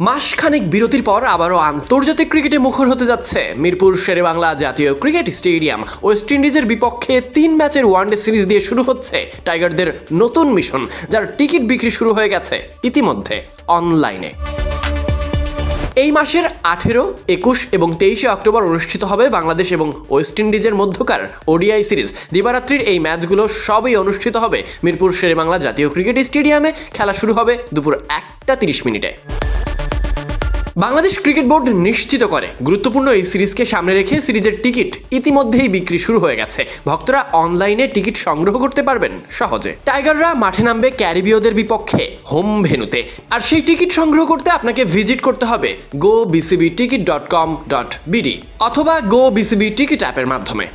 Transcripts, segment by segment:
মাসখানেক বিরতির পর আবারও আন্তর্জাতিক ক্রিকেটে মুখর হতে যাচ্ছে মিরপুর শেরেবাংলা জাতীয় ক্রিকেট স্টেডিয়াম। ওয়েস্ট ইন্ডিজের বিপক্ষে তিন ম্যাচের ওয়ানডে সিরিজ দিয়ে শুরু হচ্ছে টাইগারদের নতুন মিশন, যার টিকিট বিক্রি শুরু হয়ে গেছে ইতিমধ্যে অনলাইনে। এই মাসের আঠেরো, একুশ এবং তেইশে অক্টোবর অনুষ্ঠিত হবে বাংলাদেশ এবং ওয়েস্ট ইন্ডিজের মধ্যকার ওডিআই সিরিজ। দিবারাত্রির এই ম্যাচগুলো সবই অনুষ্ঠিত হবে মিরপুর শেরেবাংলা জাতীয় ক্রিকেট স্টেডিয়ামে। খেলা শুরু হবে দুপুর একটা তিরিশ মিনিটে। বাংলাদেশ ক্রিকেট বোর্ড নিশ্চিত করে। গুরুত্বপূর্ণ এই সিরিজকে সামনে রেখে সিরিজের টিকিট ইতিমধ্যেই বিক্রি শুরু হয়ে গেছে। ভক্তরা অনলাইনে টিকিট সংগ্রহ করতে পারবেন সহজে। টাইগাররা মাঠে নামবে ক্যারিবীয়দের বিপক্ষে হোম ভেনুতে। আর সেই টিকিট সংগ্রহ করতে আপনাকে ভিজিট করতে হবে go BCB ticket dot com dot BD অথবা গো বিসিবি টিকিট অ্যাপের মাধ্যমে।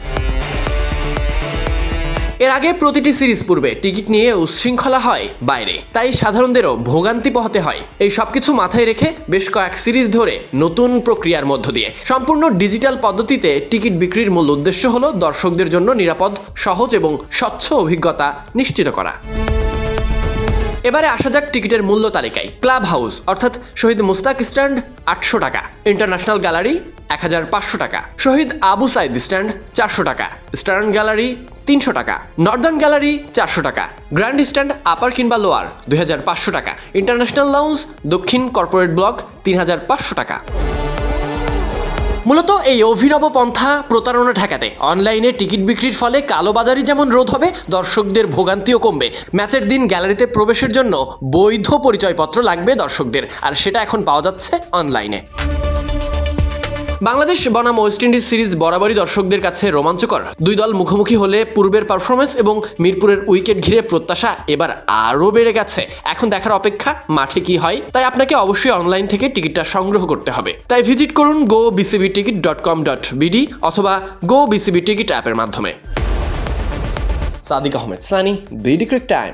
এর আগে প্রতিটি সিরিজ পূর্বে টিকিট নিয়ে উচ্ছৃঙ্খলা হয় বাইরে। তাই সাধারণদেরও ভোগান্তি পোহাতে হয়। এই সবকিছু মাথায় রেখে বেশ কয়েক সিরিজ ধরে নতুন প্রক্রিয়ার মধ্য দিয়ে। সম্পূর্ণ ডিজিটাল পদ্ধতিতে টিকিট বিক্রির মূল উদ্দেশ্য হল দর্শকদের জন্য নিরাপদ, সহজ এবং স্বচ্ছ অভিজ্ঞতা নিশ্চিত করা। এবারে আসা যাক টিকিটের মূল্য তালিকায়। ক্লাব হাউস অর্থাৎ শহীদ মুস্তাক স্ট্যান্ড, আটশো টাকা। ইন্টারন্যাশনাল গ্যালারি এক হাজার পাঁচশো টাকা। শহীদ আবু সাইদ স্ট্যান্ড চারশো টাকা। স্টার্ন গ্যালারি তিনশো টাকা। নর্দার্ন গ্যালারি চারশো টাকা। গ্র্যান্ড স্ট্যান্ড আপার কিংবা লোয়ার দুই হাজার পাঁচশো টাকা। ইন্টারন্যাশনাল লাউন্স দক্ষিণ কর্পোরেট ব্লক তিন হাজার পাঁচশো টাকা। মূলত এই অভিনব পন্থা প্রতারণা ঠেকাতে অনলাইনে টিকিট বিক্রির ফলে কালোবাজারি যেমন রোধ হবে, দর্শকদের ভোগান্তিও কমবে। ম্যাচের দিন গ্যালারিতে প্রবেশের জন্য বৈধ পরিচয়পত্র লাগবে দর্শকদের, আর সেটা এখন পাওয়া যাচ্ছে অনলাইনে। বাংলাদেশ বনাম ওয়েস্ট ইন্ডিজ সিরিজ বরাবরই দর্শকদের কাছে রোমাঞ্চকর। দুই দল মুখোমুখি হলে পূর্বের পারফরমেন্স এবং মিরপুরের উইকেট ঘিরে প্রত্যাশা এবার আরও বেড়ে গেছে। এখন দেখার অপেক্ষা, মাঠে কি হয়? তাই আপনাকে অবশ্যই অনলাইন থেকে টিকিটটা সংগ্রহ করতে হবে। তাই ভিজিট করুন go BCB ticket dot com dot BD অথবা গো বিসিবি টিকিট অ্যাপের মাধ্যমে। Sadik Ahmed, Sunny BD Cric Time